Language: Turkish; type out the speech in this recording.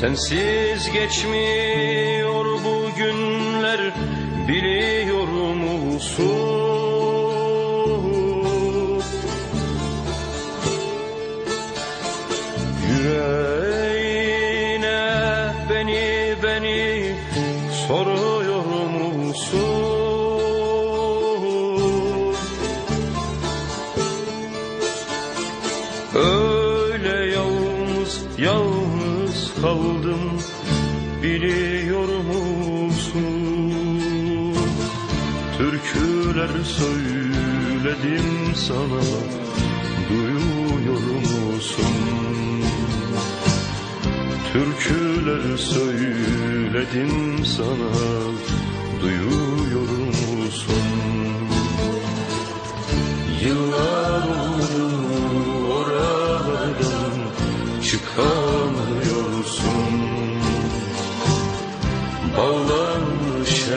Sensiz geçmiyor bu günler biliyor musun? Yüreğine beni beni soruyor musun? Öyle yalnız yalnız kaldım biliyor musun? Türküler söyledim sana duyuyor musun? Türküler söyledim sana duyuyor musun? Yıllar oldu oralardan çıkamıyorsun Bağlanmış